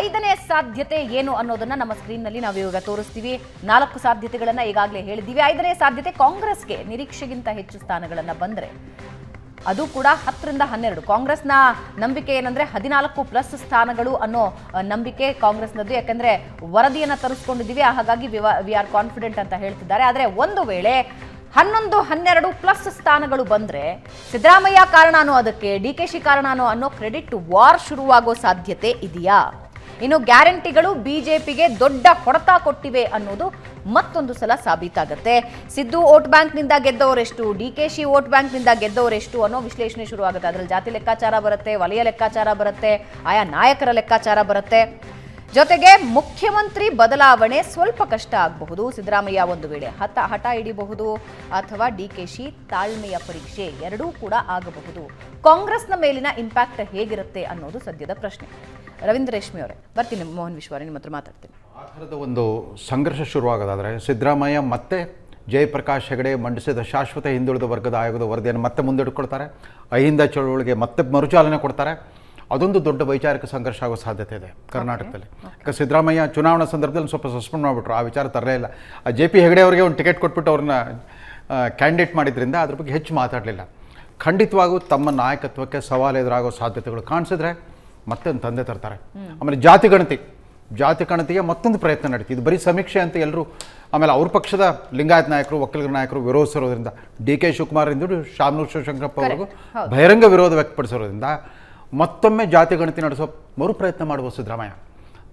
ಐದನೇ ಸಾಧ್ಯತೆ ಏನು ಅನ್ನೋದನ್ನ ನಮ್ಮ ಸ್ಕ್ರೀನ್ನಲ್ಲಿ ನಾವು ಇವಾಗ ತೋರಿಸ್ತೀವಿ. ನಾಲ್ಕು ಸಾಧ್ಯತೆಗಳನ್ನ ಈಗಾಗಲೇ ಹೇಳಿದ್ದೀವಿ. ಐದನೇ ಸಾಧ್ಯತೆ, ಕಾಂಗ್ರೆಸ್ಗೆ ನಿರೀಕ್ಷೆಗಿಂತ ಹೆಚ್ಚು ಸ್ಥಾನಗಳನ್ನ ಬಂದ್ರೆ. ಅದು ಕೂಡ ಹತ್ತರಿಂದ ಹನ್ನೆರಡು. ಕಾಂಗ್ರೆಸ್ನ ನಂಬಿಕೆ ಏನಂದ್ರೆ ಹದಿನಾಲ್ಕು ಪ್ಲಸ್ ಸ್ಥಾನಗಳು ಅನ್ನೋ ನಂಬಿಕೆ ಕಾಂಗ್ರೆಸ್ನದ್ದು. ಯಾಕಂದ್ರೆ ವರದಿಯನ್ನ ತರಿಸ್ಕೊಂಡಿದ್ದೀವಿ. ಹಾಗಾಗಿ ವಿ ಆರ್ ಕಾನ್ಫಿಡೆಂಟ್ ಅಂತ ಹೇಳ್ತಿದ್ದಾರೆ. ಆದರೆ ಒಂದು ವೇಳೆ ಹನ್ನೊಂದು, ಹನ್ನೆರಡು ಪ್ಲಸ್ ಸ್ಥಾನಗಳು ಬಂದ್ರೆ ಸಿದ್ದರಾಮಯ್ಯ ಕಾರಣನೋ ಅದಕ್ಕೆ, ಡಿ ಕೆ ಶಿ ಕಾರಣನೋ ಅನ್ನೋ ಕ್ರೆಡಿಟ್ ವಾರ್ ಶುರುವಾಗೋ ಸಾಧ್ಯತೆ ಇದೆಯಾ? ಇನ್ನು ಗ್ಯಾರಂಟಿಗಳು ಬಿಜೆಪಿಗೆ ದೊಡ್ಡ ಹೊಡೆತ ಕೊಟ್ಟಿವೆ ಅನ್ನೋದು ಮತ್ತೊಂದು ಸಲ ಸಾಬೀತಾಗುತ್ತೆ. ಸಿದ್ದು ವೋಟ್ ಬ್ಯಾಂಕ್ನಿಂದ ಗೆದ್ದವರೆಷ್ಟು, ಡಿ ಕೆ ಶಿ ವೋಟ್ ಬ್ಯಾಂಕ್ನಿಂದ ಗೆದ್ದವರೆಷ್ಟು ಅನ್ನೋ ವಿಶ್ಲೇಷಣೆ ಶುರುವಾಗುತ್ತೆ. ಅದರಲ್ಲಿ ಜಾತಿ ಲೆಕ್ಕಾಚಾರ ಬರುತ್ತೆ, ವಲಯ ಲೆಕ್ಕಾಚಾರ ಬರುತ್ತೆ, ಆಯಾ ನಾಯಕರ ಲೆಕ್ಕಾಚಾರ ಬರುತ್ತೆ. ಜೊತೆಗೆ ಮುಖ್ಯಮಂತ್ರಿ ಬದಲಾವಣೆ ಸ್ವಲ್ಪ ಕಷ್ಟ ಆಗಬಹುದು. ಸಿದ್ದರಾಮಯ್ಯ ಒಂದು ವೇಳೆ ಹತ ಹಠ ಹಿಡಿಬಹುದು ಅಥವಾ ಡಿ ಕೆ ಶಿ ತಾಳ್ಮೆಯ ಪರೀಕ್ಷೆ ಎರಡೂ ಕೂಡ ಆಗಬಹುದು. ಕಾಂಗ್ರೆಸ್ನ ಮೇಲಿನ ಇಂಪ್ಯಾಕ್ಟ್ ಹೇಗಿರುತ್ತೆ ಅನ್ನೋದು ಸದ್ಯದ ಪ್ರಶ್ನೆ. ರವೀಂದ್ರ ರೇಷ್ಮಿ ಅವರೇ, ಬರ್ತೀನಿ ಮೋಹನ್ ವಿಶ್ವಾರಿ ನಿಮ್ಮ ಹತ್ರ ಮಾತಾಡ್ತೀನಿ. ಆ ಥರದ ಒಂದು ಸಂಘರ್ಷ ಶುರುವಾಗೋದಾದರೆ ಸಿದ್ದರಾಮಯ್ಯ ಮತ್ತೆ ಜಯಪ್ರಕಾಶ್ ಹೆಗಡೆ ಮಂಡಿಸಿದ ಶಾಶ್ವತ ಹಿಂದುಳಿದ ವರ್ಗದ ಆಯೋಗದ ವರದಿಯನ್ನು ಮತ್ತೆ ಮುಂದಿಟ್ಕೊಳ್ತಾರೆ ಅಹಿಂದ ಚಳುವಳಿಗೆ ಮತ್ತೆ ಮರುಚಾಲನೆ ಕೊಡ್ತಾರೆ. ಅದೊಂದು ದೊಡ್ಡ ವೈಚಾರಿಕ ಸಂಘರ್ಷ ಆಗೋ ಸಾಧ್ಯತೆ ಇದೆ ಕರ್ನಾಟಕದಲ್ಲಿ. ಯಾಕೆ ಸಿದ್ದರಾಮಯ್ಯ ಚುನಾವಣಾ ಸಂದರ್ಭದಲ್ಲಿ ಸ್ವಲ್ಪ ಸಸ್ಪೆಂಡ್ ಮಾಡಿಬಿಟ್ರು ಆ ವಿಚಾರ ತರಲೇ ಇಲ್ಲ. ಆ ಜೆ ಪಿ ಹೆಗಡೆ ಅವರಿಗೆ ಒಂದು ಟಿಕೆಟ್ ಕೊಟ್ಬಿಟ್ಟು ಅವ್ರನ್ನ ಕ್ಯಾಂಡಿಡೇಟ್ ಮಾಡಿದ್ರಿಂದ ಅದ್ರ ಬಗ್ಗೆ ಹೆಚ್ಚು ಮಾತಾಡಲಿಲ್ಲ. ಖಂಡಿತವಾಗೂ ತಮ್ಮ ನಾಯಕತ್ವಕ್ಕೆ ಸವಾಲು ಎದುರಾಗೋ ಸಾಧ್ಯತೆಗಳು ಕಾಣಿಸಿದ್ರೆ ಮತ್ತೆ ಒಂದು ತಂದೆ ತರ್ತಾರೆ. ಆಮೇಲೆ ಜಾತಿ ಗಣತಿ. ಜಾತಿ ಗಣತಿಗೆ ಮತ್ತೊಂದು ಪ್ರಯತ್ನ ನಡೀತಿ ಇದು ಬರೀ ಸಮೀಕ್ಷೆ ಅಂತ ಎಲ್ಲರೂ ಆಮೇಲೆ ಅವ್ರ ಪಕ್ಷದ ಲಿಂಗಾಯತ್ ನಾಯಕರು ಒಕ್ಕಲಿಗರ ನಾಯಕರು ವಿರೋಧಿಸಿರೋದ್ರಿಂದ ಡಿ ಕೆ ಶಿವಕುಮಾರ್ ಶಾಮನೂರ್ ಶಿವಶಂಕರಪ್ಪ ಅವರಿಗೂ ಬಹಿರಂಗ ವಿರೋಧ ವ್ಯಕ್ತಪಡಿಸಿರೋದ್ರಿಂದ ಮತ್ತೊಮ್ಮೆ ಜಾತಿ ಗಣತಿ ನಡೆಸೋ ಮರು ಪ್ರಯತ್ನ ಮಾಡ್ಬೋದು ಸಿದ್ದರಾಮಯ್ಯ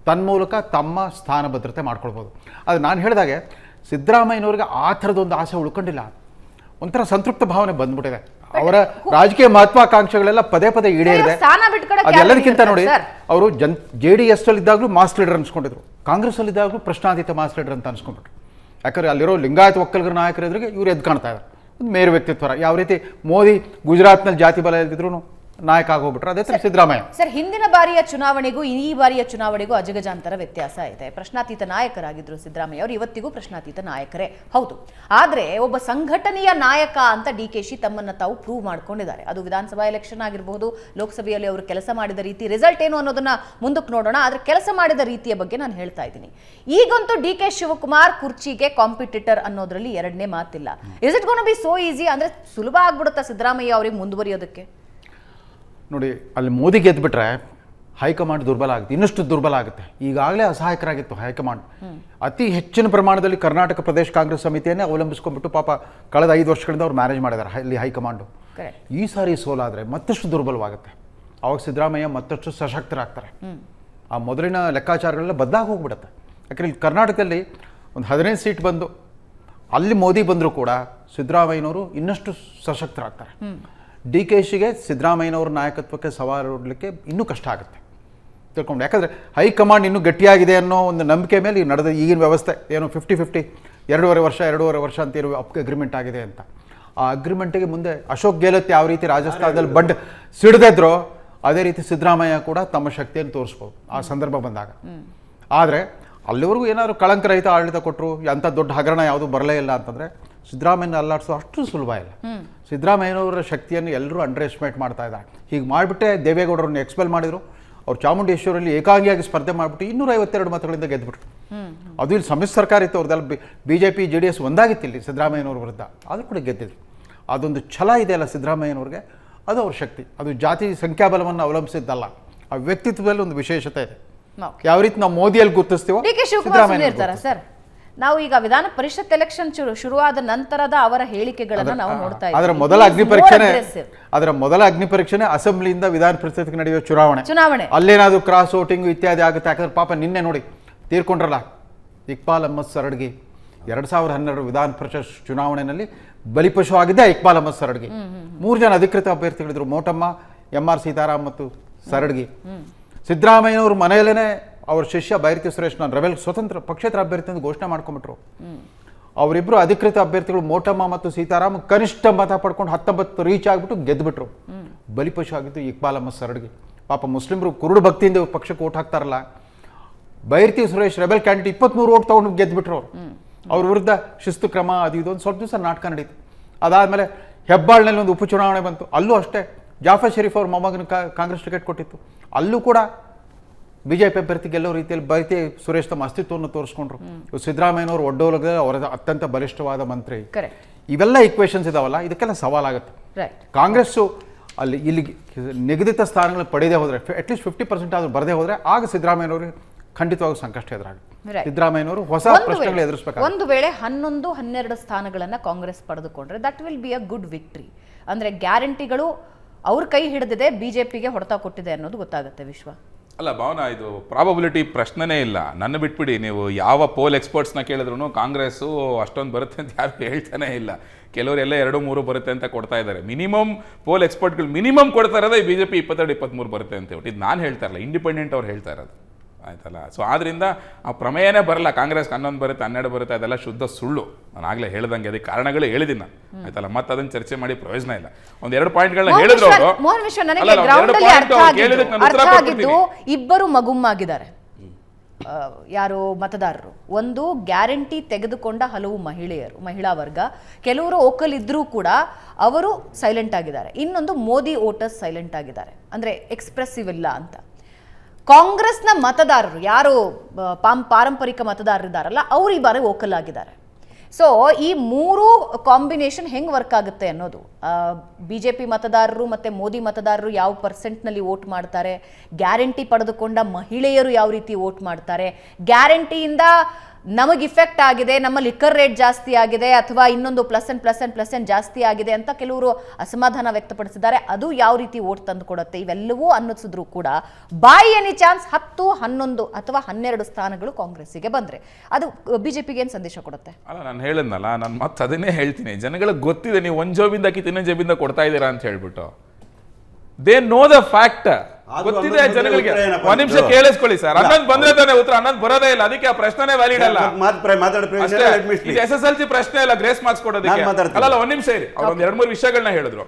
ತನ್ಮೂಲಕ ತಮ್ಮ ಸ್ಥಾನ ಭದ್ರತೆ ಮಾಡ್ಕೊಳ್ಬೋದು. ಅದು ನಾನು ಹೇಳಿದಾಗೆ ಸಿದ್ದರಾಮಯ್ಯನವ್ರಿಗೆ ಆ ಥರದೊಂದು ಆಸೆ ಉಳ್ಕೊಂಡಿಲ್ಲ. ಒಂಥರ ಸಂತೃಪ್ತ ಭಾವನೆ ಬಂದ್ಬಿಟ್ಟಿದೆ. ಅವರ ರಾಜಕೀಯ ಮಹತ್ವಾಕಾಂಕ್ಷೆಗಳೆಲ್ಲ ಪದೇ ಪದೇ ಈಡೇರಿದೆ ಅದೆಲ್ಲದಕ್ಕಿಂತ ನೋಡಿ ಅವರು ಜನ್ ಜೆ ಡಿ ಎಸ್ ಅಲ್ಲಿದ್ದಾಗಲೂ ಮಾಸ್ ಲೀಡರ್ ಅನ್ಸ್ಕೊಂಡಿದ್ರು. ಕಾಂಗ್ರೆಸ್ ಅಲ್ಲಿದ್ದಾಗಲೂ ಪ್ರಶ್ನಾತೀತ ಮಾಸ್ ಲೀಡರ್ ಅಂತ ಅನ್ಸ್ಕೊಂಡ್ಬಿಟ್ರು. ಯಾಕಂದ್ರೆ ಅಲ್ಲಿರೋ ಲಿಂಗಾಯತ ಒಕ್ಕಲಿಗರ ನಾಯಕರ ಎದುರಿಗೆ ಇವ್ರು ಎದ್ದು ಕಾಣ್ತಾ ಇದ್ದಾರೆ ಒಂದು ಮೇರು ವ್ಯಕ್ತಿತ್ವ. ಯಾವ ರೀತಿ ಮೋದಿ ಗುಜರಾತ್ನಲ್ಲಿ ಜಾತಿ ಬಲ ಇಲ್ದಿದ್ರು ನಾಯಕ ಆಗೋಗ್ಬಿಟ್ರು ಅದೇ ತರ ಸಿದ್ದರಾಮಯ್ಯ. ಸರ್ ಹಿಂದಿನ ಬಾರಿಯ ಚುನಾವಣೆಗೂ ಈ ಬಾರಿಯ ಚುನಾವಣೆಗೂ ಅಜಗಜಾಂತರ ವ್ಯತ್ಯಾಸ ಇದೆ. ಪ್ರಶ್ನಾತೀತ ನಾಯಕರಾಗಿದ್ರು ಸಿದ್ದರಾಮಯ್ಯ ಅವರು ಇವತ್ತಿಗೂ ಪ್ರಶ್ನಾತೀತ ನಾಯಕರೇ. ಹೌದು. ಆದ್ರೆ ಒಬ್ಬ ಸಂಘಟನೆಯ ನಾಯಕ ಅಂತ ಡಿ ಕೆ ಶಿ ತಮ್ಮನ್ನ ತಾವು ಪ್ರೂವ್ ಮಾಡ್ಕೊಂಡಿದ್ದಾರೆ. ಅದು ವಿಧಾನಸಭಾ ಎಲೆಕ್ಷನ್ ಆಗಿರಬಹುದು ಲೋಕಸಭೆಯಲ್ಲಿ ಅವರು ಕೆಲಸ ಮಾಡಿದ ರೀತಿ ರಿಸಲ್ಟ್ ಏನು ಅನ್ನೋದನ್ನ ಮುಂದಕ್ಕೆ ನೋಡೋಣ. ಆದ್ರೆ ಕೆಲಸ ಮಾಡಿದ ರೀತಿಯ ಬಗ್ಗೆ ನಾನು ಹೇಳ್ತಾ ಇದ್ದೀನಿ. ಈಗಂತೂ ಡಿ ಕೆ ಶಿವಕುಮಾರ್ ಕುರ್ಚಿಗೆ ಕಾಂಪಿಟೇಟರ್ ಅನ್ನೋದ್ರಲ್ಲಿ ಎರಡನೇ ಮಾತಿಲ್ಲ. Is it gonna be so easy ಅಂದ್ರೆ ಸುಲಭ ಆಗ್ಬಿಡುತ್ತಾ ಸಿದ್ದರಾಮಯ್ಯ ಅವರಿಗೆ ಮುಂದುವರಿಯೋದಕ್ಕೆ? ನೋಡಿ ಅಲ್ಲಿ ಮೋದಿ ಗೆದ್ಬಿಟ್ರೆ ಹೈಕಮಾಂಡ್ ದುರ್ಬಲ ಆಗುತ್ತೆ ಇನ್ನಷ್ಟು ದುರ್ಬಲ ಆಗುತ್ತೆ. ಈಗಾಗಲೇ ಅಸಹಾಯಕರಾಗಿತ್ತು ಹೈಕಮಾಂಡ್. ಅತಿ ಹೆಚ್ಚಿನ ಪ್ರಮಾಣದಲ್ಲಿ ಕರ್ನಾಟಕ ಪ್ರದೇಶ ಕಾಂಗ್ರೆಸ್ ಸಮಿತಿಯನ್ನೇ ಅವಲಂಬಿಸ್ಕೊಂಡ್ಬಿಟ್ಟು ಪಾಪ ಕಳೆದ ಐದು ವರ್ಷಗಳಿಂದ ಅವ್ರು ಮ್ಯಾನೇಜ್ ಮಾಡಿದ್ದಾರೆ ಇಲ್ಲಿ ಹೈಕಮಾಂಡು. ಈ ಸಾರಿ ಸೋಲಾದರೆ ಮತ್ತಷ್ಟು ದುರ್ಬಲವಾಗುತ್ತೆ. ಅವಾಗ ಸಿದ್ದರಾಮಯ್ಯ ಮತ್ತಷ್ಟು ಸಶಕ್ತರಾಗ್ತಾರೆ. ಆ ಮೊದಲಿನ ಲೆಕ್ಕಾಚಾರಗಳೆಲ್ಲ ಬದಲಾಗಿ ಹೋಗ್ಬಿಡುತ್ತೆ. ಯಾಕಂದ್ರೆ ಇಲ್ಲಿ ಕರ್ನಾಟಕದಲ್ಲಿ ಒಂದು ಹದಿನೈದು ಸೀಟ್ ಬಂದು ಅಲ್ಲಿ ಮೋದಿ ಬಂದರೂ ಕೂಡ ಸಿದ್ದರಾಮಯ್ಯನವರು ಇನ್ನಷ್ಟು ಸಶಕ್ತರಾಗ್ತಾರೆ. ಡಿ ಕೆ ಶಿಗೆ ಸಿದ್ದರಾಮಯ್ಯನವ್ರ ನಾಯಕತ್ವಕ್ಕೆ ಸವಾಲು ಒಡ್ಲಿಕ್ಕೆ ಇನ್ನೂ ಕಷ್ಟ ಆಗುತ್ತೆ. ತಿಳ್ಕೊಂಡು ಯಾಕಂದರೆ ಹೈಕಮಾಂಡ್ ಇನ್ನೂ ಗಟ್ಟಿಯಾಗಿದೆ ಅನ್ನೋ ಒಂದು ನಂಬಿಕೆ ಮೇಲೆ ಈಗ ನಡೆದ ಈಗಿನ ವ್ಯವಸ್ಥೆ ಏನು ಫಿಫ್ಟಿ ಫಿಫ್ಟಿ ಎರಡೂವರೆ ವರ್ಷ ಎರಡೂವರೆ ವರ್ಷ ಅಂತ ಇರುವ ಅಗ್ರಿಮೆಂಟ್ ಆಗಿದೆ ಅಂತ. ಆ ಅಗ್ರಿಮೆಂಟಿಗೆ ಮುಂದೆ ಅಶೋಕ್ ಗೆಹ್ಲೋತ್ ಯಾವ ರೀತಿ ರಾಜಸ್ಥಾನದಲ್ಲಿ ಬಂಡ್ ಸಿಡ್ದಿದ್ರೋ ಅದೇ ರೀತಿ ಸಿದ್ದರಾಮಯ್ಯ ಕೂಡ ತಮ್ಮ ಶಕ್ತಿಯನ್ನು ತೋರಿಸ್ಬೋದು ಆ ಸಂದರ್ಭ ಬಂದಾಗ. ಆದರೆ ಅಲ್ಲಿವರೆಗೂ ಏನಾದರೂ ಕಳಂಕರಹಿತ ಆಡಳಿತ ಕೊಟ್ಟರು ಅಂಥ ದೊಡ್ಡ ಹಗರಣ ಯಾವುದು ಬರಲೇ ಇಲ್ಲ ಅಂತಂದರೆ ಸಿದ್ದರಾಮಯ್ಯನ ಅಲ್ಲಾಡಿಸೋ ಅಷ್ಟು ಸುಲಭ ಇಲ್ಲ. ಸಿದ್ದರಾಮಯ್ಯನವರ ಶಕ್ತಿಯನ್ನು ಎಲ್ಲರೂ ಅಂಡರ್ ಎಸ್ಟಿಮೇಟ್ ಮಾಡ್ತಾ ಇದ್ದಾರೆ. ಹೀಗೆ ಮಾಡಿಬಿಟ್ಟೆ ದೇವೇಗೌಡರನ್ನು ಎಕ್ಸ್ಪೆಲ್ ಮಾಡಿದರು. ಅವ್ರು ಚಾಮುಂಡೇಶ್ವರಲ್ಲಿ ಏಕಾಂಗಿಯಾಗಿ ಸ್ಪರ್ಧೆ ಮಾಡಿಬಿಟ್ಟು ಇನ್ನೂರ ಐವತ್ತೆರಡು ಮತಗಳಿಂದ ಗೆದ್ದುಬಿಟ್ರು ಅದು ಇಲ್ಲಿ ಸಮ್ಮಿಶ್ರ ಸರ್ಕಾರ ಇತ್ತು ಅವ್ರದ್ದೆಲ್ಲ B J P J D S ಒಂದಾಗಿತ್ತು ಇಲ್ಲಿ ಸಿದ್ದರಾಮಯ್ಯನವ್ರ ವಿರುದ್ಧ. ಅದು ಕೂಡ ಗೆದ್ದಿದ್ರು. ಅದೊಂದು ಛಲ ಇದೆ ಅಲ್ಲ ಸಿದ್ದರಾಮಯ್ಯನವ್ರಿಗೆ. ಅದು ಅವ್ರ ಶಕ್ತಿ. ಅದು ಜಾತಿ ಸಂಖ್ಯಾಬಲವನ್ನು ಅವಲಂಬಿಸಿದ್ದಲ್ಲ. ಆ ವ್ಯಕ್ತಿತ್ವದಲ್ಲಿ ಒಂದು ವಿಶೇಷತೆ ಇದೆ. ಯಾವ ರೀತಿ ನಾವು ಮೋದಿಯಲ್ಲಿ ಗುರುತಿಸ್ತೀವೋ ಡಿ ನಾವು ಈಗ ವಿಧಾನ ಪರಿಷತ್ ಎಲೆಕ್ಷನ್ ಶುರು ಶುರುವಾದ ನಂತರದ ಅವರ ಹೇಳಿಕೆಗಳನ್ನು ನಾವು ನೋಡ್ತಾ ಅದರ ಮೊದಲ ಅಗ್ನಿ ಪರೀಕ್ಷೆ ಅದರ ಮೊದಲ ಅಗ್ನಿ ಪರೀಕ್ಷೆನೆ ಅಸೆಂಬ್ಲಿಯಿಂದ ವಿಧಾನ ಪರಿಷತ್ಗೆ ನಡೆಯುವ ಚುನಾವಣೆ. ಚುನಾವಣೆ. ಅಲ್ಲೇನಾದ್ರು ಕ್ರಾಸ್ ವೋಟಿಂಗ್ ಇತ್ಯಾದಿ ಆಗುತ್ತೆ ಯಾಕಂದ್ರೆ ಪಾಪ ನಿನ್ನೆ ನೋಡಿ ತೀರ್ಕೊಂಡ್ರಲ್ಲ ಇಕ್ಬಾಲ್ ಅಹಮ್ಮದ್ ಸರಡ್ಗಿ. ಎರಡ್ ಸಾವಿರದ ಹನ್ನೆರಡು ವಿಧಾನ ಪರಿಷತ್ ಚುನಾವಣೆಯಲ್ಲಿ ಬಲಿಪಶು ಆಗಿದ್ದೆ ಇಕ್ಬಾಲ್ ಅಹಮ್ಮದ್ ಸರಡ್ಗಿ. ಮೂರು ಜನ ಅಧಿಕೃತ ಅಭ್ಯರ್ಥಿಗಳಿದ್ರು ಮೋಟಮ್ಮ ಎಂ ಆರ್ ಸೀತಾರಾಮ್ ಮತ್ತು ಸರಡ್ಗಿ. ಸಿದ್ದರಾಮಯ್ಯನವ್ರ ಮನೆಯಲ್ಲೇ ಅವ್ರ ಶಿಷ್ಯ ಭೈರತಿ ಸುರೇಶ್ ನಾನು ರವೆಲ್ ಸ್ವತಂತ್ರ ಪಕ್ಷೇತರ ಅಭ್ಯರ್ಥಿ ಅಂತ ಘೋಷಣೆ ಮಾಡ್ಕೊಂಬಿಟ್ರು. ಅವರಿಬ್ಬರು ಅಧಿಕೃತ ಅಭ್ಯರ್ಥಿಗಳು ಮೋಟಮ್ಮ ಮತ್ತು ಸೀತಾರಾಮ್ ಕನಿಷ್ಠ ಮತ ಪಡ್ಕೊಂಡು ಹತ್ತೊಂಬತ್ತು ರೀಚ್ ಆಗಿಬಿಟ್ಟು ಗೆದ್ದುಬಿಟ್ರು ಬಲಿಪಶು ಆಗಿದ್ದು ಇಕ್ಬಾಲಮ್ಮ ಸರ್ಡ್ಗೆ. ಪಾಪ ಮುಸ್ಲಿಮರು ಕುರುಡು ಭಕ್ತಿಯಿಂದ ಪಕ್ಷಕ್ಕೆ ಓಟ್ ಹಾಕ್ತಾರಲ್ಲ. ಭೈರತಿ ಸುರೇಶ್ ರೆಬೆಲ್ ಕ್ಯಾಂಡಿಡೇಟ್ ಇಪ್ಪತ್ತ್ಮೂರು ಓಟ್ ತೊಗೊಂಡು ಗೆದ್ದುಬಿಟ್ರು ಅವ್ರು. ಅವ್ರ ವಿರುದ್ಧ ಶಿಸ್ತು ಕ್ರಮ ಅದು ಇದು ಒಂದು ಸ್ವಲ್ಪ ದಿವಸ ನಾಟಕ ನಡೀತು. ಅದಾದಮೇಲೆ ಹೆಬ್ಬಾಳ್ನಲ್ಲಿ ಒಂದು ಉಪಚುನಾವಣೆ ಬಂತು. ಅಲ್ಲೂ ಅಷ್ಟೇ ಜಾಫರ್ ಶರೀಫ್ ಅವ್ರ ಮೊಮ್ಮಗನ ಕಾಂಗ್ರೆಸ್ ಟಿಕೆಟ್ ಕೊಟ್ಟಿತ್ತು. ಅಲ್ಲೂ ಕೂಡ ಬಿ ಜೆ ಪಿ ಅಭ್ಯರ್ಥಿ ಗೆಲ್ಲೋ ರೀತಿಯಲ್ಲಿ ಬೈತಿ ಸುರೇಶ್ ತಮ್ಮ ಅಸ್ತಿತ್ವವನ್ನು ತೋರಿಸ್ಕೊಂಡ್ರು. ಸಿದ್ದರಾಮಯ್ಯನವರು ಒಡ್ಡೋಲಗ ಅವರ ಅತ್ಯಂತ ಬಲಿಷ್ಠವಾದ ಮಂತ್ರಿ. ಇವೆಲ್ಲ ಇಕ್ವೇಶನ್ಸ್ ಇದಾವಲ್ಲ ಇದಕ್ಕೆಲ್ಲ ಸವಾಲಾಗುತ್ತೆ. ಕಾಂಗ್ರೆಸ್ಸು ಅಲ್ಲಿ ಇಲ್ಲಿ ನಿಗದಿತ ಸ್ಥಾನಗಳನ್ನು ಪಡೆದೇ ಹೋದರೆ ಅಟ್ಲೀಸ್ಟ್ ಫಿಫ್ಟಿ ಪರ್ಸೆಂಟ್ ಆದರೂ ಬರದೇ ಹೋದರೆ ಆಗ ಸಿದ್ದರಾಮಯ್ಯನವರಿಗೆ ಖಂಡಿತವಾಗೂ ಸಂಕಷ್ಟ ಎದುರಾಗುತ್ತೆ. ಸಿದ್ದರಾಮಯ್ಯನವರು ಹೊಸ ಪ್ರಶ್ನೆಗಳು ಎದುರಿಸಬೇಕು ಒಂದು ವೇಳೆ ಹನ್ನೊಂದು ಹನ್ನೆರಡು ಸ್ಥಾನಗಳನ್ನ Congress ಪಡೆದುಕೊಂಡ್ರೆ that will be a good victory ಅಂದ್ರೆ ಗ್ಯಾರಂಟಿಗಳು ಅವ್ರ ಕೈ ಹಿಡಿದಿದೆ ಬಿಜೆಪಿಗೆ ಹೊಡೆತ ಕೊಟ್ಟಿದೆ ಅನ್ನೋದು ಗೊತ್ತಾಗುತ್ತೆ ವಿಶ್ವ. ಅಲ್ಲ ಭಾವನಾ, ಇದು ಪ್ರಾಬಬಿಲಿಟಿ ಪ್ರಶ್ನೆನೇ ಇಲ್ಲ. ನನ್ನ ಬಿಟ್ಬಿಡಿ, ನೀವು ಯಾವ ಪೋಲ್ ಎಕ್ಸ್ಪರ್ಟ್ಸ್ನ ಕೇಳಿದ್ರು ಕಾಂಗ್ರೆಸ್ಸು ಅಷ್ಟೊಂದು ಬರುತ್ತೆ ಅಂತ ಯಾರು ಹೇಳ್ತಾನೆ ಇಲ್ಲ. ಕೆಲವರು ಎಲ್ಲ ಎರಡು ಮೂರು ಬರುತ್ತೆ ಅಂತ ಕೊಡ್ತಾ ಇದ್ದಾರೆ. ಮಿನಿಮಮ್ ಪೋಲ್ ಎಕ್ಸ್ಪರ್ಟ್ಗಳು ಮಿನಿಮಮ್ ಕೊಡ್ತಾ ಇರೋದೇ ಬಿ ಜೆ ಪಿ ಇಪ್ಪತ್ತೆರಡು ಇಪ್ಪತ್ತ್ಮೂರು ಬರುತ್ತೆ ಅಂತ ಹೇಳ್ಬಿಟ್ಟು. ಇದು ನಾನು ಹೇಳ್ತಾ ಇರಲ್ಲ ಇಂಡಿಪೆಂಡೆಂಟ್ ಅವ್ರು ಹೇಳ್ತಾ ಇರೋದು. ಆಯ್ತಲ್ಲ? ಸೊ ಆದ್ದರಿಂದ ಆ ಪ್ರಮೇಯನೇ ಬರಲ್ಲ. ಕಾಂಗ್ರೆಸ್ ಹನ್ನೊಂದು ಬರುತ್ತೆ ಹನ್ನೆರಡು ಬರುತ್ತೆ ಅದೆಲ್ಲ ಶುದ್ಧ ಸುಳ್ಳು. ನಾನು ಆಗಲೇ ಹೇಳ್ದಂಗೆ ಅದಕ್ಕೆ ಕಾರಣಗಳು ಹೇಳಿದ್ದೀನಿ ಆಯ್ತಲ್ಲ? ಮತ್ತೆ ಅದನ್ನ ಚರ್ಚೆ ಮಾಡಿ ಪ್ರಯೋಜನ ಇಲ್ಲ. ಒಂದ್ ಎರಡು ಪಾಯಿಂಟ್ಗಳನ್ನ ಹೇಳಿದ್ರು ಅವರು. ಇಬ್ಬರು ಮಗುಮ್ಮಾಗಿದ್ದಾರೆ. ಯಾರು? ಮತದಾರರು. ಒಂದು ಗ್ಯಾರಂಟಿ ತೆಗೆದುಕೊಂಡ ಹಲವು ಮಹಿಳೆಯರು ಮಹಿಳಾ ವರ್ಗ. ಕೆಲವರು ಒಕ್ಕಲಿದ್ರೂ ಕೂಡ ಅವರು ಸೈಲೆಂಟ್ ಆಗಿದ್ದಾರೆ. ಇನ್ನೊಂದು ಮೋದಿ ವೋಟರ್ಸ್ ಸೈಲೆಂಟ್ ಆಗಿದ್ದಾರೆ. ಅಂದ್ರೆ ಎಕ್ಸ್ಪ್ರೆಸಿವ್ ಇಲ್ಲ ಅಂತ. ಕಾಂಗ್ರೆಸ್ನ ಮತದಾರರು ಯಾರು ಪಾಂ, ಪಾರಂಪರಿಕ ಮತದಾರರಿದ್ದಾರಲ್ಲ ಅವರು ಈ ಬಾರಿ ವೋಕಲ್ ಆಗಿದ್ದಾರೆ. ಸೊ ಈ ಮೂರು ಕಾಂಬಿನೇಷನ್ ಹೆಂಗೆ ವರ್ಕ್ ಆಗುತ್ತೆ ಅನ್ನೋದು ಬಿ ಜೆ ಪಿ ಮತದಾರರು ಮತ್ತೆ ಮೋದಿ ಮತದಾರರು ಯಾವ ಪರ್ಸೆಂಟ್ನಲ್ಲಿ ವೋಟ್ ಮಾಡ್ತಾರೆ ಗ್ಯಾರಂಟಿ ಪಡೆದುಕೊಂಡ ಮಹಿಳೆಯರು ಯಾವ ರೀತಿ ವೋಟ್ ಮಾಡ್ತಾರೆ ಗ್ಯಾರಂಟಿಯಿಂದ ನಮಗೆ ಇಫೆಕ್ಟ್ ಆಗಿದೆ ನಮ್ಮ ಲಿಕ್ಕರ್ ರೇಟ್ ಜಾಸ್ತಿ ಆಗಿದೆ ಅಥವಾ ಇನ್ನೊಂದು plus and plus and plus and ಜಾಸ್ತಿ ಆಗಿದೆ ಅಂತ ಕೆಲವರು ಅಸಮಾಧಾನ ವ್ಯಕ್ತಪಡಿಸಿದ್ದಾರೆ. ಅದು ಯಾವ ರೀತಿ ಓಟ್ ತಂದು ಕೊಡುತ್ತೆ? ಇವೆಲ್ಲವೂ ಅನ್ನಿಸಿದ್ರು ಕೂಡ ಬೈ ಎನಿ ಚಾನ್ಸ್ ಹತ್ತು, ಹನ್ನೊಂದು ಅಥವಾ ಹನ್ನೆರಡು ಸ್ಥಾನಗಳು ಕಾಂಗ್ರೆಸ್ಸಿಗೆ ಬಂದ್ರೆ. ಅದು ಬಿಜೆಪಿಗೆ ಏನು ಸಂದೇಶ ಕೊಡುತ್ತೆ? ಅಲ್ಲ, ನಾನು ಹೇಳಿದ್ನಲ್ಲ, ನಾನು ಮತ್ತೆ ಅದನ್ನೇ ಹೇಳ್ತೀನಿ. ಜನಗಳಿಗೆ ಗೊತ್ತಿದೆ, ನೀವು ಒಂದು ಜೋಬಿಂದ ಕಿತ್ತಿನ ಜೇಬಿಂದ ಕೊಡ್ತಾ ಇದ್ದೀರಾ ಅಂತ ಹೇಳ್ಬಿಟ್ಟು. ದೇ ನೋ ದ ಫ್ಯಾಕ್ಟ್ ಗೊತ್ತಿದೆ ಜನಗಳಿಗೆ. ಒಂದ್ ನಿಮಿಷ? ಕೇಳಿಸ್ಕೊಳ್ಳಿ ಸರ್. ಹನ್ನೊಂದು ಬಂದ್ರೆ ತಾನೇ ಉತ್ತರ ಹನ್ನೊಂದು ಬರೋದೇ ಇಲ್ಲ. ಅದಕ್ಕೆ ಆ ಪ್ರಶ್ನೆನೇ ವ್ಯಾಲಿಡ್ ಅಲ್ಲ. ಎಸ್ ಎಸ್ ಎಲ್ ಸಿ ಪ್ರಶ್ನೆ ಇಲ್ಲ ಗ್ರೇಸ್ ಮಾರ್ಕ್ಸ್ ಕೊಡೋದಕ್ಕೆ. ಅಲ್ಲ ಅಲ್ಲ, ಒಂದ್ ನಿಮಿಷ ಇರಿ. ಅವ್ರು ಒಂದ್ ಎರಡ್ ಮೂರು ವಿಷಯಗಳನ್ನ ಹೇಳಿದ್ರು.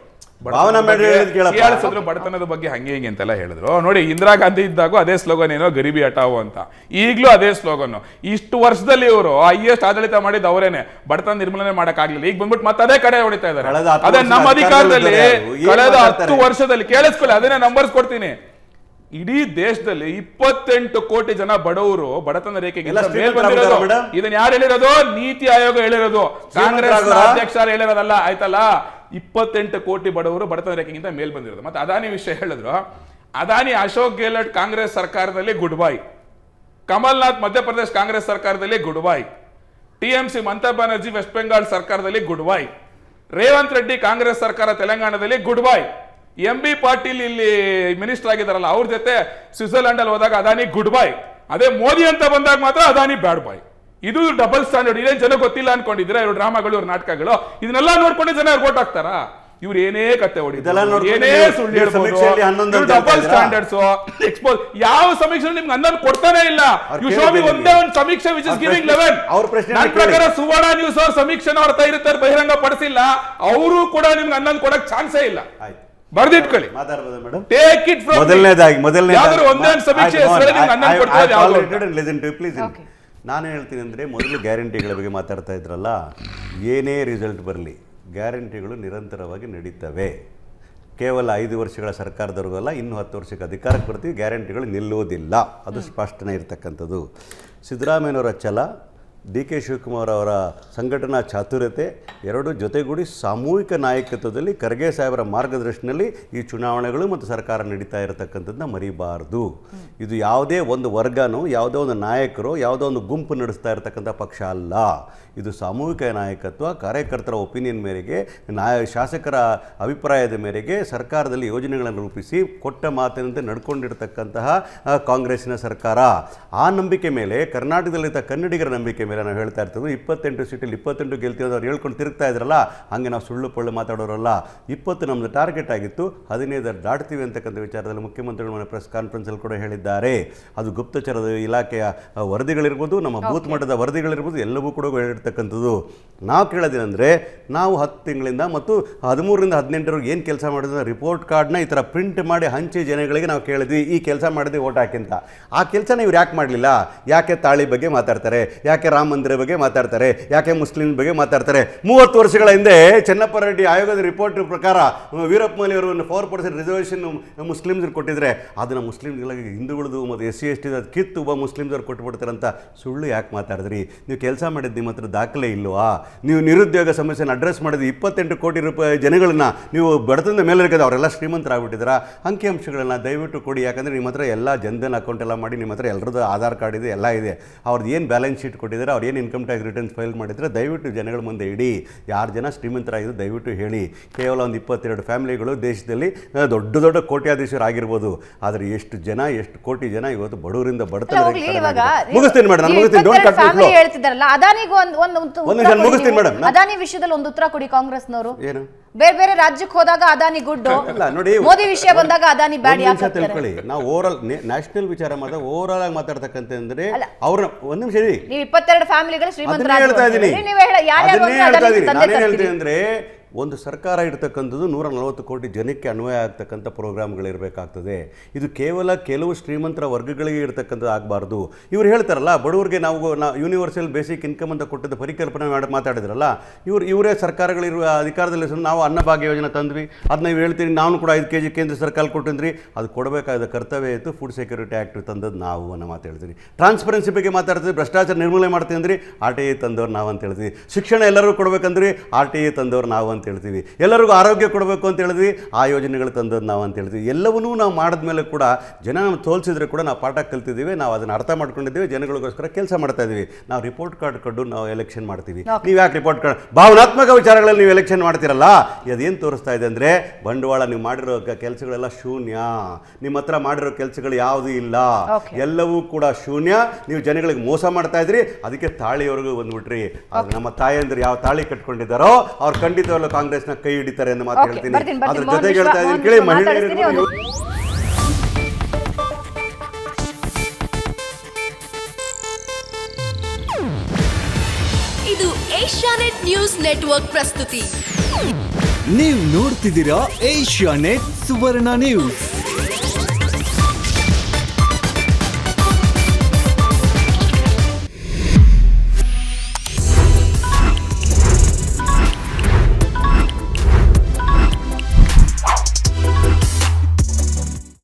ಬಡತನದ ಬಗ್ಗೆ ಹಂಗೆ ಹಿಂಗೆ ಅಂತೆಲ್ಲ ಹೇಳಿದ್ರು. ನೋಡಿ ಇಂದಿರಾ ಗಾಂಧಿ ಇದ್ದಾಗೂ ಅದೇ ಸ್ಲೋಗನ್ ಏನೋ ಗರಿಬಿ ಹಟಾವು ಅಂತ. ಈಗಲೂ ಅದೇ ಸ್ಲೋಗನ್ ಇಷ್ಟು ವರ್ಷದಲ್ಲಿ ಇವರು ಹೈಯೆಸ್ಟ್ ಆಡಳಿತ ಮಾಡಿದ ಅವರೇನೆ. ಬಡತನ ನಿರ್ಮೂಲನೆ ಮಾಡಕ್ಕಾಗ್ಲಿಲ್ಲ. ಈಗ ಬಂದ್ಬಿಟ್ಟು ಮತ್ತೆ ಅದೇ ಕಡೆ ಹೊಡಿತಾ ಇದ್ದಾರೆ ಅದೇ ನಮ್ಮ ಅಧಿಕಾರದಲ್ಲಿ ಕಳೆದ ಹತ್ತು ವರ್ಷದಲ್ಲಿ ಕೇಳಿಸ್ಕೊಳ್ಳಿ ಅದನ್ನೇ ನಂಬರ್ಸ್ ಕೊಡ್ತೀನಿ. ಇಡೀ ದೇಶದಲ್ಲಿ ಇಪ್ಪತ್ತೆಂಟು ಕೋಟಿ ಜನ ಬಡವರು ಬಡತನ ರೇಖೆಗೆ? ಇದನ್ನ ಯಾರು ಹೇಳಿರೋದು? ನೀತಿ ಆಯೋಗ ಹೇಳಿರೋದು. ಕಾಂಗ್ರೆಸ್ ಅಧ್ಯಕ್ಷ ಅಧ್ಯಕ್ಷರು ಹೇಳಿರೋದಲ್ಲ ಆಯ್ತಲ್ಲ? ಇಪ್ಪತ್ತೆಂಟು ಕೋಟಿ ಬಡವರು ಬಡತನ ರೇಖೆಗಿಂತ ಮೇಲ್ ಬಂದಿರೋದು ಮತ್ತೆ ಅದಾನಿ ವಿಷಯ ಹೇಳಿದ್ರು. ಅದಾನಿ ಅಶೋಕ್ ಗೆಹ್ಲೋಟ್ ಕಾಂಗ್ರೆಸ್ ಸರ್ಕಾರದಲ್ಲಿ ಗುಡ್ ಬೈ. ಕಮಲ್ನಾಥ್ ಮಧ್ಯಪ್ರದೇಶ ಕಾಂಗ್ರೆಸ್ ಸರ್ಕಾರದಲ್ಲಿ goodbye. TMC Mamata Banerjee West Bengal ಸರ್ಕಾರದಲ್ಲಿ ಗುಡ್ ಬೈ. ರೇವಂತ್ ರೆಡ್ಡಿ ಕಾಂಗ್ರೆಸ್ ಸರ್ಕಾರ ತೆಲಂಗಾಣದಲ್ಲಿ goodbye. M B Patil ಇಲ್ಲಿ ಮಿನಿಸ್ಟರ್ ಆಗಿದಾರಲ್ಲ ಅವ್ರ ಜೊತೆ ಸ್ವಿಟ್ಜರ್ಲೆಂಡ್ ಅಲ್ಲಿ ಹೋದಾಗ ಅದಾನಿ ಗುಡ್ ಬಾಯ್ ಅದೇ ಮೋದಿ ಅಂತ ಬಂದಾಗ ಮಾತ್ರ ಅದಾನಿ ಬ್ಯಾಡ್ ಬಾಯ್ ಇದು ಡಬಲ್ ಸ್ಟ್ಯಾಂಡರ್ಡ್ ಇದೇನ್ ಜನ ಗೊತ್ತಿಲ್ಲ ಅನ್ಕೊಂಡಿದ್ರೆ ಇವ್ರು ಡ್ರಾಮಾಗಳು ಇವ್ರ ನಾಟಕಗಳು. ಇದನ್ನೆಲ್ಲ ನೋಡ್ಕೊಂಡು ಜನ ಓಟ್ ಹಾಕ್ತಾರಾ? ಇವ್ರು ಏನೇ ಕತೆ ನೋಡ್ಕೊಂಡು ಏನೇ ಸುಳ್ಳು ಸಮೀಕ್ಷೆಯಲ್ಲಿ ಡಬಲ್? ಸ್ಟ್ಯಾಂಡರ್ಡ್ಸ್ ಎಕ್ಸ್ಪೋಸ್ ಯಾವ ಸಮೀಕ್ಷೆ ನಿಮ್ಗೆ ಅನ್ನನ್ ಕೊಡ್ತಾನೆ ಇಲ್ಲ. ಯು ಶೋ ಮಿ ಒಂದೇ ಒಂದು ಸಮೀಕ್ಷೆ ವಿಚ್ ಇಸ್ ಗಿವಿಂಗ್ ಲೆವೆನ್ ಅವ್ರ ಪ್ರಶ್ನೆ ನನ್ನ ಪ್ರಕಾರ ಸುವರ್ಣ ನ್ಯೂಸ್ ಅವ್ರ ಸಮೀಕ್ಷೆನ ಅವ್ರ ಹತ್ರ ಇರ್ತಾರೆ ಬಹಿರಂಗ ಪಡಿಸಿಲ್ಲ. ಅವರು ಕೂಡ ನಿಮ್ಗೆ ಅನ್ನನ್ ಕೊಡಕ್ ಚಾನ್ಸೇ ಇಲ್ಲ. ಆಯ್ತು. ಬರ್ದಿಟ್ಕೊಳ್ಳಿ. ಮಾತಾಡ್ಬೋದಾ ಮೇಡಮ್. ಟೇಕ್ ಇಟ್ ಫ್ರಮ್ ಮೊದಲನೇದಾಗಿ ಮೊದಲನೇದಾಗಿ ಯಾವ್ದಾದ್ರು ಒಂದೇ ಸಮೀಕ್ಷೆ ಹೆಸರಲ್ಲಿ ನಿಮ್ಗೆ ಹನ್ನೊಂದು ಕೊಡ್ತಾರೆ ಯಾವ್ದು ಪ್ಲೀಸ್. ನಾನು ಹೇಳ್ತೀನಿ ಅಂದರೆ ಮೊದಲು ಗ್ಯಾರಂಟಿಗಳ ಬಗ್ಗೆ ಮಾತಾಡ್ತಾ ಇದ್ರಲ್ಲ ಏನೇ ರಿಸಲ್ಟ್ ಬರಲಿ ಗ್ಯಾರಂಟಿಗಳು ನಿರಂತರವಾಗಿ ನಡೀತವೆ. ಕೇವಲ ಐದು ವರ್ಷಗಳ ಸರ್ಕಾರದವರೆಗೂ ಅಲ್ಲ ಇನ್ನೂ ಹತ್ತು ವರ್ಷಕ್ಕೆ ಅಧಿಕಾರಕ್ಕೆ ಬರ್ತೀವಿ ಗ್ಯಾರಂಟಿಗಳು ನಿಲ್ಲುವುದಿಲ್ಲ ಅದು ಸ್ಪಷ್ಟನೆ ಇರತಕ್ಕಂಥದ್ದು. ಸಿದ್ದರಾಮಯ್ಯನವರ ಛಲ ಡಿ ಕೆ ಶಿವಕುಮಾರ್ ಅವರ ಸಂಘಟನಾ ಚಾತುರ್ಯತೆ ಎರಡು ಜೊತೆಗೂಡಿ ಸಾಮೂಹಿಕ ನಾಯಕತ್ವದಲ್ಲಿ ಖರ್ಗೆ ಸಾಹೇಬರ ಮಾರ್ಗದರ್ಶನದಲ್ಲಿ ಈ ಚುನಾವಣೆಗಳು ಮತ್ತು ಸರ್ಕಾರ ನಡೀತಾ ಇರತಕ್ಕಂಥದ್ದನ್ನ ಮರಿಬಾರದು. ಇದು ಯಾವುದೇ ಒಂದು ವರ್ಗನೋ, ಯಾವುದೋ ಒಂದು ನಾಯಕರು, ಯಾವುದೋ ಒಂದು ಗುಂಪು ನಡೆಸ್ತಾ ಇರತಕ್ಕಂಥ ಪಕ್ಷ ಅಲ್ಲ. ಇದು ಸಾಮೂಹಿಕ ನಾಯಕತ್ವ, ಕಾರ್ಯಕರ್ತರ ಒಪಿನಿಯನ್ ಮೇರೆಗೆ, ನಾಯ, ಶಾಸಕರ ಅಭಿಪ್ರಾಯದ ಮೇರೆಗೆ ಸರ್ಕಾರದಲ್ಲಿ ಯೋಜನೆಗಳನ್ನು ರೂಪಿಸಿ ಕೊಟ್ಟ ಮಾತಿನಂತೆ ನಡ್ಕೊಂಡಿರ್ತಕ್ಕಂತಹ ಕಾಂಗ್ರೆಸ್ಸಿನ ಸರ್ಕಾರ. ಆ ನಂಬಿಕೆ ಮೇಲೆ, ಕರ್ನಾಟಕದಲ್ಲಿದ್ದ ಕನ್ನಡಿಗರ ನಂಬಿಕೆ ಮೇಲೆ ನಾವು ಹೇಳ್ತಾ ಇರ್ತೀವಿ ಇಪ್ಪತ್ತೆಂಟು ಸೀಟಲ್ಲಿ ಇಪ್ಪತ್ತೆಂಟು ಗೆಲ್ತೀವಿ ಅವ್ರು ಹೇಳ್ಕೊಂಡು ತಿರುಗ್ತಾ ಇದ್ರಲ್ಲ ಹಾಗೆ ನಾವು ಸುಳ್ಳು ಪೊಳ್ಳು ಮಾತಾಡೋರಲ್ಲ. ಇಪ್ಪತ್ತು ನಮ್ಮದು ಟಾರ್ಗೆಟ್ ಆಗಿತ್ತು ಹದಿನೈದರ ದಾಟ್ತೀವಿ ಅಂತಕ್ಕಂಥ ವಿಚಾರದಲ್ಲಿ ಮುಖ್ಯಮಂತ್ರಿಗಳು ಮನೆ ಪ್ರೆಸ್ ಕಾನ್ಫರೆನ್ಸಲ್ಲಿ ಕೂಡ ಹೇಳಿದ್ದಾರೆ. ಅದು ಗುಪ್ತಚರದ ಇಲಾಖೆಯ ವರದಿಗಳಿರ್ಬೋದು ನಮ್ಮ ಬೂತ್ ಮಟ್ಟದ ವರದಿಗಳಿರ್ಬೋದು ಎಲ್ಲವೂ ಕೂಡ ಹೇಳಿರ್ತಕ್ಕಂಥದ್ದು. ನಾವು ಕೇಳೋದೇನೆಂದರೆ ನಾವು ಹತ್ತು ತಿಂಗಳಿಂದ ಮತ್ತು ಹದಿಮೂರರಿಂದ ಹದಿನೆಂಟರವರೆಗೆ ಏನು ಕೆಲಸ ಮಾಡಿದ್ರೆ ರಿಪೋರ್ಟ್ ಕಾರ್ಡ್ನ ಈ ಥರ ಪ್ರಿಂಟ್ ಮಾಡಿ ಹಂಚಿ ಜನಗಳಿಗೆ ನಾವು ಕೇಳಿದ್ವಿ ಈ ಕೆಲಸ ಮಾಡಿದ್ವಿ ಓಟ್ ಹಾಕಿಂತ ಆ ಕೆಲಸನ ಇವ್ರು ಯಾಕೆ ಮಾಡಲಿಲ್ಲ? ಯಾಕೆ ತಾಳಿ ಬಗ್ಗೆ ಮಾತಾಡ್ತಾರೆ? ಯಾಕೆ ರಾಮ ರಾಮ ಮಂದಿರ ಬಗ್ಗೆ ಮಾತಾಡ್ತಾರೆ. ಯಾಕೆ ಮುಸ್ಲಿಂ ಬಗ್ಗೆ ಮಾತಾಡ್ತಾರೆ? ಮೂವತ್ತು ವರ್ಷಗಳ ಹಿಂದೆ ಚೆನ್ನಪ್ಪ ರೆಡ್ಡಿ ಆಯೋಗದ ರಿಪೋರ್ಟ್ ಪ್ರಕಾರ ವೀರಪ್ಪ ಮೊಯ್ಲಿ ಅವರು ಫೋರ್ ಪರ್ಸೆಂಟ್ ರಿಸರ್ವೇಷನ್ ಮುಸ್ಲಿಮ್ಸ್ಗೆ ಕೊಟ್ಟಿದ್ರೆ, ಅದನ್ನು ಮುಸ್ಲಿಮ್ಗಳಿಗೆ ಹಿಂದೂಗಳದು ಮತ್ತು ಎಸ್ ಸಿ, ಎಸ್ ಟಿ ಕಿತ್ತು ಒಬ್ಬ ಮುಸ್ಲಿಮ್ಸವ್ರು ಕೊಟ್ಬಿಡ್ತಾರೆ ಅಂತ ಸುಳ್ಳು ಯಾಕೆ ಮಾತಾಡಿದ್ರಿ? ನೀವು ಕೆಲಸ ಮಾಡಿದ್ದು ನಿಮ್ಮ ಹತ್ರ ದಾಖಲೆ ಇಲ್ವಾ? ನೀವು ನಿರುದ್ಯೋಗ ಸಮಸ್ಯೆನ ಅಡ್ರೆಸ್ ಮಾಡಿದ್ದು ಇಪ್ಪತ್ತೆಂಟು ಕೋಟಿ ರೂಪಾಯಿ ಜನಗಳನ್ನ ನೀವು ಬಡತನದ ಮೇಲೆ ಇರೋದು ಅವರೆಲ್ಲ ಶ್ರೀಮಂತರಾಗ್ಬಿಟ್ಟಿದ್ದೀರಾ? ಅಂಕಿಅಂಶಗಳನ್ನ ದಯವಿಟ್ಟು ಕೊಡಿ. ಯಾಕಂದರೆ ನಿಮ್ಮ ಹತ್ರ ಎಲ್ಲ ಜನ್ಧನ್ ಅಕೌಂಟ್ ಎಲ್ಲ ಮಾಡಿ ನಿಮ್ಮ ಹತ್ರ ಎಲ್ಲರದ್ದು ಆಧಾರ್ ಕಾರ್ಡ್ ಇದೆ, ಎಲ್ಲ ಇದೆ. ಅವ್ರದ್ದು ಏನು ಬ್ಯಾಲೆನ್ಸ್ ಶೀಟ್ ಕೊಟ್ಟಿದ್ದಾರೆ? ಅವ್ರು ಏನು ಇನ್ಕಮ್ ಟ್ಯಾಕ್ಸ್ ರಿಟರ್ನ್ಸ್ ಫೈಲ್ ಮಾಡಿದ್ರೆ ದಯವಿಟ್ಟು ಜನಗಳ ಮುಂದೆ ಇಡಿ. ಯಾರು ಜನ ಶ್ರೀಮಂತರಾಗಿದ್ದು ದಯವಿಟ್ಟು ಹೇಳಿ. ಕೇವಲ ಒಂದು ಇಪ್ಪತ್ತೆರಡು ಫ್ಯಾಮಿಲಿಗಳು ದೇಶದಲ್ಲಿ ದೊಡ್ಡ ದೊಡ್ಡ ಕೋಟ್ಯಾಧೀಶರು ಆಗಿರ್ಬೋದು. ಆದರೆ ಎಷ್ಟು ಜನ ಎಷ್ಟು ಕೋಟಿ ಜನ ಇವತ್ತು ಬಡವರಿಂದ ಬಡತನ ಮುಗಿಸ್ತೀನಿ ಮೇಡಮ್ ನಾನು ನೀವು ಮುಗಿಸ್ತೀನಿ ಡೋಂಟ್ ಕಟ್ ಹೇಳ್ತಿದ್ದಾರಲ್ಲ ಅದಾನಿಗೂ ಒಂದು ಒಂದು ಮುಗಿಸ್ತೀನಿ ನೀವು. ಅದಾನಿ ವಿಷಯದಲ್ಲಿ ಒಂದು ಉತ್ತರ ಕೊಡಿ ಕಾಂಗ್ರೆಸ್ನವರು. ಏನು? ಬೇರೆ ಬೇರೆ ರಾಜ್ಯಕ್ಕೆ ಹೋದಾಗ ಅದಾನಿ ಗುಡ್ ಅಲ್ಲ ನೋಡಿ ಮೋದಿ ವಿಷಯ ಬಂದಾಗ ಅದಾನಿ ಬ್ಯಾಡ್ ಯಾಕೆ ತಿಳ್ಕೊಳ್ಳಿ. ನಾವು ಓವರಾಲ್ ನ್ಯಾಷನಲ್ ವಿಚಾರ ಮಾತ್ರ ಓವರಾಲ್ ಆಗಿ ಮಾತಾಡ್ತಕ್ಕಂತ ಅಂದ್ರೆ. ಅವ್ರ ಒಂದ್ ನಿಮಿಷ ನೀವು ಇಪ್ಪತ್ತೆರಡು ಫ್ಯಾಮಿಲಿಗಳು ಶ್ರೀಮಂತ ಹೇಳ್ತಾ ಅಂದ್ರೆ ಹೇಳ್ತಾ ಇದೀನಿ ನಾನೇನ್ ಹೇಳ್ತೀನಿ ಅಂದ್ರೆ ಒಂದು ಸರ್ಕಾರ ಇರ್ತಕ್ಕಂಥದ್ದು ನೂರ ನಲವತ್ತು ಕೋಟಿ ಜನಕ್ಕೆ ಅನ್ವಯ ಆಗ್ತಕ್ಕಂಥ ಪ್ರೋಗ್ರಾಮ್ಗಳಿರಬೇಕಾಗ್ತದೆ. ಇದು ಕೇವಲ ಕೆಲವು ಶ್ರೀಮಂತರ ವರ್ಗಗಳಿಗೆ ಇರ್ತಕ್ಕಂಥದ್ದು ಆಗಬಾರ್ದು. ಇವ್ರು ಹೇಳ್ತಾರಲ್ಲ, ಬಡವರಿಗೆ ನಾವು ನಾವು ಯೂನಿವರ್ಸಲ್ ಬೇಸಿಕ್ ಇನ್ಕಮ್ ಅಂತ ಕೊಟ್ಟದ್ದು ಪರಿಕಲ್ಪನೆ ಮಾಡಿ, ಮಾತಾಡಿದ್ರಲ್ಲ, ಇವ್ರು, ಇವರೇ ಸರ್ಕಾರಗಳಿರುವ ಅಧಿಕಾರದಲ್ಲಿ ನಾವು ಅನ್ನಭಾಗ್ಯ ಯೋಜನೆ ತಂದ್ವಿ ಅದನ್ನ ನೀವು ಹೇಳ್ತೀನಿ ನಾವು ಕೂಡ ಐದು ಕೆ ಜಿ ಕೇಂದ್ರ ಸರ್ಕಾರ ಕೊಟ್ಟಿದ್ರಿ, ಅದು ಕೊಡಬೇಕಾದ ಕರ್ತವ್ಯ ಇತ್ತು ಫುಡ್ ಸೆಕ್ಯೂರಿಟಿ ಆ್ಯಕ್ಟ್ ತಂದದ್ದು ನಾವು ಅನ್ನೋ ಮಾತು ಟ್ರಾನ್ಸ್ಪರೆನ್ಸಿ ಬಗ್ಗೆ ಮಾತಾಡ್ತೀವಿ ಭ್ರಷ್ಟಾಚಾರ ನಿರ್ಮೂಲನೆ ಮಾಡ್ತೀವಿ ಅಂದ್ರಿ ಆರ್ ಟಿ ಐ ತಂದವ್ರು ನಾವು ಅಂತ ಹೇಳ್ತೀವಿ ಶಿಕ್ಷಣ ಎಲ್ಲರಿಗೂ ಕೊಡಬೇಕಂದ್ರೆ ಆರ್ ಟಿ ಐ ತಂದವ್ರು ನಾವು ಅಂತ ಹೇಳ್ತೀವಿ. ಎಲ್ಲರಿಗೂ ಆರೋಗ್ಯ ಕೊಡಬೇಕು ಅಂತ ಹೇಳಿದ್ವಿ. ಆ ಯೋಜನೆಗಳು ತಂದದ್ದು ನಾವು ಅಂತ ಹೇಳ್ತೀವಿ ಎಲ್ಲವನ್ನೂ ನಾವು ಮಾಡಿದ ಮೇಲೆ ಕೂಡ ಜನ ನಮ್ಮ ತೋಲ್ಸಿದ್ರೆ ಕೂಡ ನಾವು ಪಾಠ ಕಲ್ತಿದ್ದೀವಿ. ನಾವು ಅದನ್ನು ಅರ್ಥ ಮಾಡ್ಕೊಂಡಿದ್ದೀವಿ. ಜನಗಳಿಗೋಸ್ಕರ ಕೆಲಸ ಮಾಡ್ತಾ ಇದ್ದೀವಿ ನಾವು ರಿಪೋರ್ಟ್ ಕಾರ್ಡ್ ಕೊಡು ನಾವು ಎಲೆಕ್ಷನ್ ಮಾಡ್ತೀವಿ. ನೀವು ಯಾಕೆ ರಿಪೋರ್ಟ್ ಕಾರ್ಡ್ ಭಾವನಾತ್ಮಕ ವಿಚಾರಗಳಲ್ಲಿ ನೀವು ಎಲೆಕ್ಷನ್ ಮಾಡ್ತೀರಲ್ಲ? ಅದೇನು ತೋರಿಸ್ತಾ ಇದೆ ಅಂದರೆ ಬಂಡವಾಳ ನೀವು ಮಾಡಿರೋ ಕೆಲಸಗಳೆಲ್ಲ ಶೂನ್ಯ. ನಿಮ್ಮ ಹತ್ರ ಮಾಡಿರೋ ಕೆಲಸಗಳು ಯಾವುದೂ ಇಲ್ಲ. ಎಲ್ಲವೂ ಕೂಡ ಶೂನ್ಯ. ನೀವು ಜನಗಳಿಗೆ ಮೋಸ ಮಾಡ್ತಾ ಇದ್ರಿ. ಅದಕ್ಕೆ ತಾಳಿಯವರೆಗೂ ಬಂದ್ಬಿಟ್ರಿ. ನಮ್ಮ ಅಂದ್ರೆ ಯಾವ ತಾಳಿ ಕಟ್ಕೊಂಡಿದ್ದಾರೋ ಅವ್ರು ಖಂಡಿತವಾಗ್ಲೂ ಕಾಂಗ್ರೆಸ್ನ ಕೈ ಹಿಡಿತಾರೆ ಅನ್ನೋ ಮಾತು ಹೇಳ್ತೀನಿ. ಅದ್ರ ಜೊತೆಗೆ ಹೇಳ್ತಾ ಇದ್ದೀನಿ ಕೇಳಿ ಮಹಿಳೆಯರಿಗೂ ಇದು ಏಷ್ಯಾನೆಟ್ ನ್ಯೂಸ್ ನೆಟ್ವರ್ಕ್ ಪ್ರಸ್ತುತಿ. ನೀವು ನೋಡ್ತಿದ್ದೀರಾ ಏಷ್ಯಾ ನೆಟ್ ಸುವರ್ಣ ನ್ಯೂಸ್.